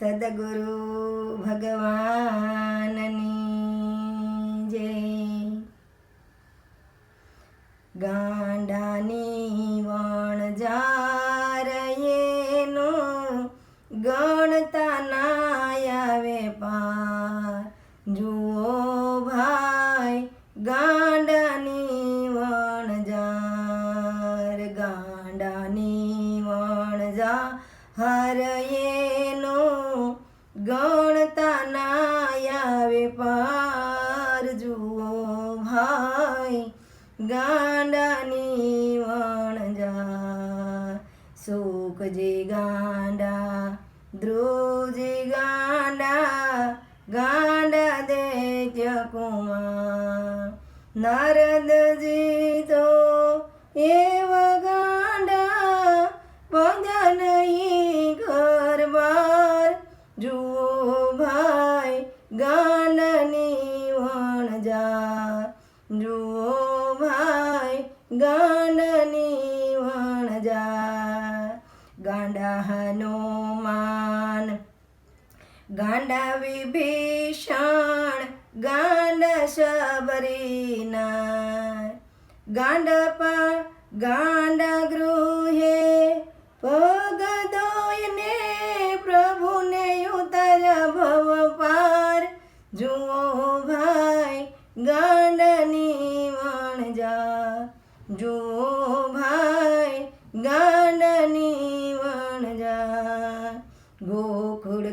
સદગુરુ ભગવાનની જય ગાંડાની વણજારયેનું ગણતા હરયેનું ગણતા ના આવે પાર જુઓ ભાઈ ગાંડાની વણજા સુખજી ગાંડા ધ્રુવજી ગાંડા ગાંડા ગાંડા હનુમાન ગાંડા વિભીષણ ગાંડા શબરીના ગાંડા પા ગાંડા ગૃહે પગ દોયને પ્રભુને ઉતર ભવ પાર. જુઓ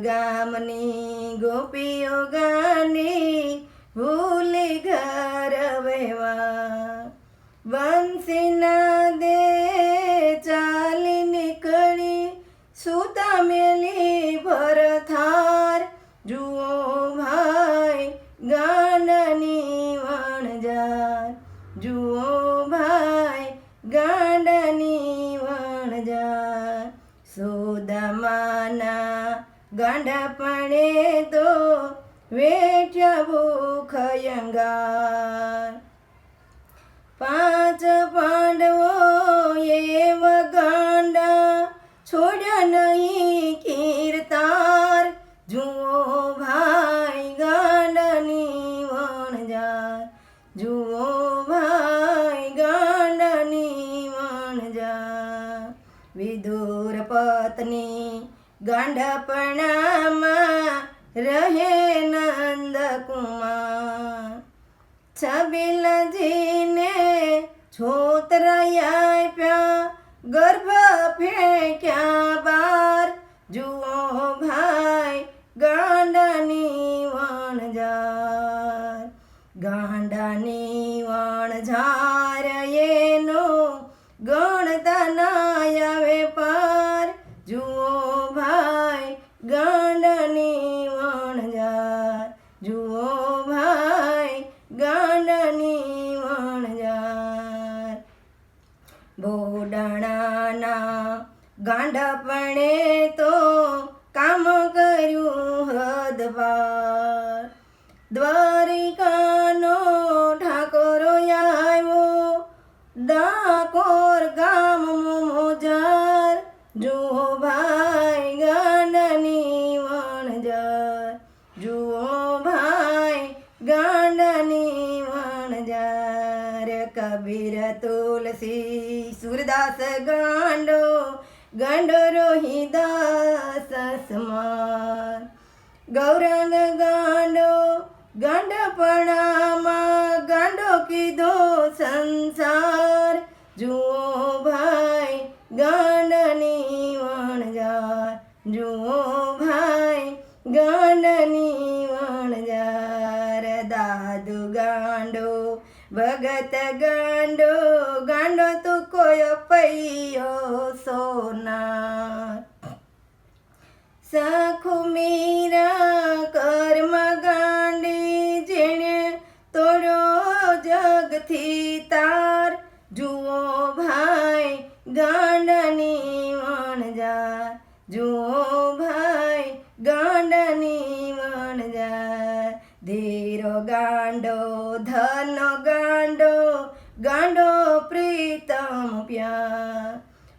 ગામની ગોપીઓ ગાની ભૂલી ઘર વહેવા. બંસીના દે ચાલી નીકળી સુતા મેલી ગાંડા પણે તો વેઠ્યા ભૂખયંગાર પાંચ પાંડવો એવ ગાંડા છોડ્યા નહીં કીર્તાર. જુઓ ભાઈ ગાંડાની વણજાર. જુઓ ભાઈ ગાંડાની વણજાર. વિદુર પત્ની ગાંડપણામાં રહે નંદકુમાર. છબીલજીને છોતરાયા પ્યા ગર્ભ ફેંક્યા બાર. જુઓ ભાઈ ગાંડાની વણજાર ગાંડાની વણઝાર એનો ગાંડાપણે તો કામ કર્યું હદવાર દ્વારિકાનો ઠાકોરો આવ્યો ડાકોર ગામ મોજાર. જુઓ ભાઈ ગાંડાની વણજાર. જુઓ ભાઈ ગાંડાની વણજાર. કબીર તુલસી, સુરદાસ ગાંડો ગાંડો રોહિદાસ સમાન. ગૌરાંગ ગાંડો ગાંડપણામાં દાદુ ગાંડો, ભગત ગાંડો ગાંડો તું કોઈ પૈયો સોના સાખુ મીરા કર્મ ગાંડી, જેણે તોડો જગથી તાર ધીર ગાંડો ધન ગાંડો ગાંડો પ્રીતમ પ્યા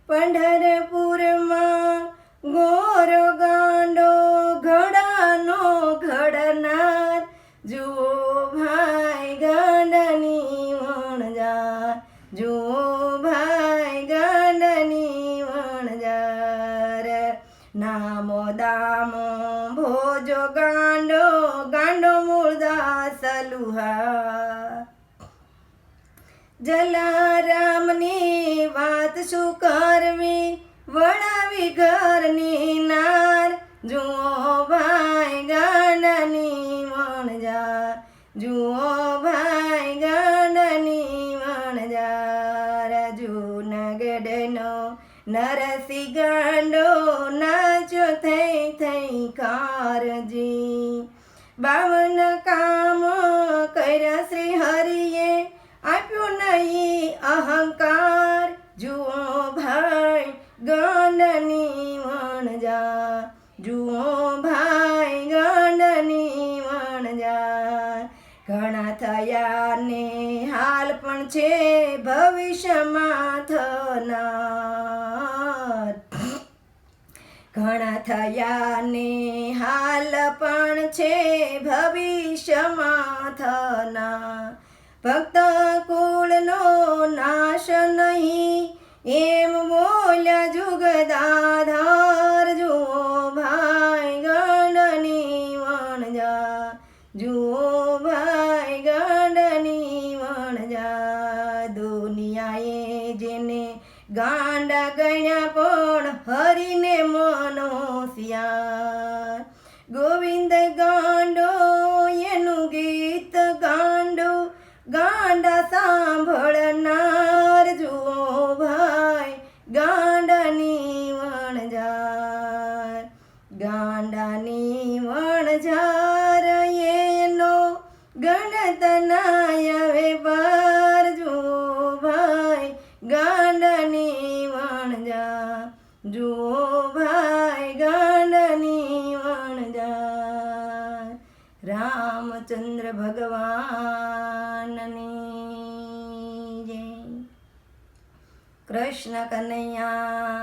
પંઢરપુરમાં ગોર ગાંડો ઘડાનો ઘડનાર જુઓ ગાંડો ગાંડો મૂળદાસ લુહાર જલારામની વાત શું કરવી? વળાવી ઘરની નાર. જુઓ ભાઈ ગાંડાની વણજા જુઓ કારજી બાવન કામ કર્યા શ્રી હરિએ. આપ્યો નહીં અહંકાર. જુઓ ભાઈ ગાંડની વણજા જુઓ ભાઈ ગાંડની વણજા ઘણા થયા ને હાલ પણ છે ભવિષ્યમાં થનાર. ઘણા થયા ને હાલ પણ છે ભવિષ્યમાં થના. ભક્ત કુળનો નાશ નહીં, એમ બોલ્યા જુગદાધાર સિયાર ગોવિંદ ગાંડો, એનું ગીત ગાંડો, ગાંડા સાંભળનાર જુઓ ભાઈ, ગાંડાની વણજાર ગાંડાની વણજાર એનો ગણતનાય વેપાર જુઓ ભાઈ, ગાંડાની વણજા જુઓ ભાઈ ભગવાનની જય. કૃષ્ણ કનૈયા